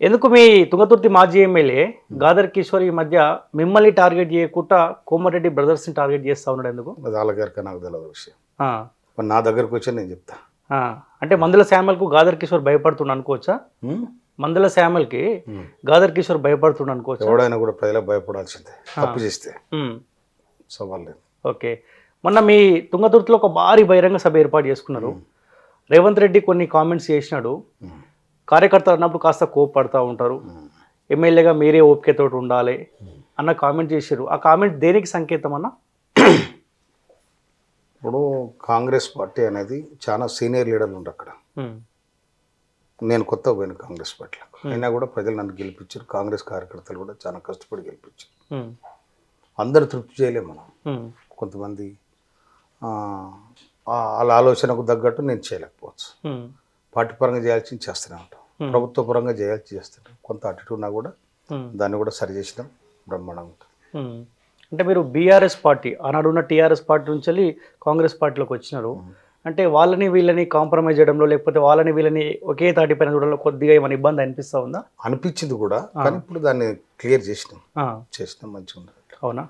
ఎందుకు మీ తుంగతుర్తి మాజీ ఎమ్మెల్యే గాదర్ కిషోర్ ఈ మధ్య మిమ్మల్ని టార్గెట్ చేయకుండా కోమరెడ్డి బ్రదర్స్ని టార్గెట్ చేస్తా ఉన్నాడు ఎందుకు? అది వాళ్ళగారికి నాకు తెలియదు విషయం. మరి నా దగ్గరకు వచ్చి నేను చెప్తా. అంటే మందుల శ్యామల్కు గాదర్ కిషోర్ భయపడుతుండ అనుకోవచ్చా? మందుల శ్యామల్కి. గాదర్ కిషోర్ భయపడుతుండ అనుకోవచ్చా? ఎవడైనా కూడా ప్రజలకు భయపడాల్సిందే. తప్పు చేస్తే. సవాల్ లేదు. ఓకే. మొన్న మీ తుంగతుర్తిలో ఒక భారీ బహిరంగ సభ ఏర్పాటు చేసుకున్నారు. రేవంత్ రెడ్డి కొన్ని కామెంట్స్ చేసినాడు. కార్యకర్తలు అన్నప్పుడు కాస్త కోప్పడుతూ ఉంటారు. ఎమ్మెల్యేగా మీరే ఓపికతోటి ఉండాలి అన్న కామెంట్ చేశారు. ఆ కామెంట్ దేనికి సంకేతం అన్న? ఇప్పుడు కాంగ్రెస్ పార్టీ అనేది చాలా సీనియర్ లీడర్లు ఉండరు అక్కడ. నేను కొత్త పోయిన కాంగ్రెస్ పార్టీలకు అయినా కూడా ప్రజలు నన్ను గెలిపించారు. కాంగ్రెస్ కార్యకర్తలు కూడా చాలా కష్టపడి గెలిపించారు. అందరు తృప్తి చేయలేము మనం. కొంతమంది వాళ్ళ ఆలోచనకు తగ్గట్టు నేను చేయలేకపోవచ్చు. పార్టీ పరంగా చేయాల్సింది చేస్తూనే ఉంటాం. ప్రభుత్వ పరంగా చేయాల్సి చేస్తుంటాం కొంత అటు ఇటు ఉన్నా కూడా దాన్ని కూడా సరి చేసినాం. బ్రహ్మాండంగా. అంటే మీరు బీఆర్ఎస్ పార్టీ ఆనాడు ఉన్న టీఆర్ఎస్ పార్టీ నుంచి వెళ్ళి కాంగ్రెస్ పార్టీలోకి వచ్చినారు. అంటే వాళ్ళని వీళ్ళని కాంప్రమైజ్ చేయడంలో లేకపోతే వాళ్ళని వీళ్ళని ఒకే తాటిపైన చూడడంలో కొద్దిగా ఏమైనా ఇబ్బంది అనిపిస్తా ఉందా? అనిపించింది కూడా కానీ ఇప్పుడు దాన్ని క్లియర్ చేసినాం. చేసినాం మంచిగా ఉంది. అవునా?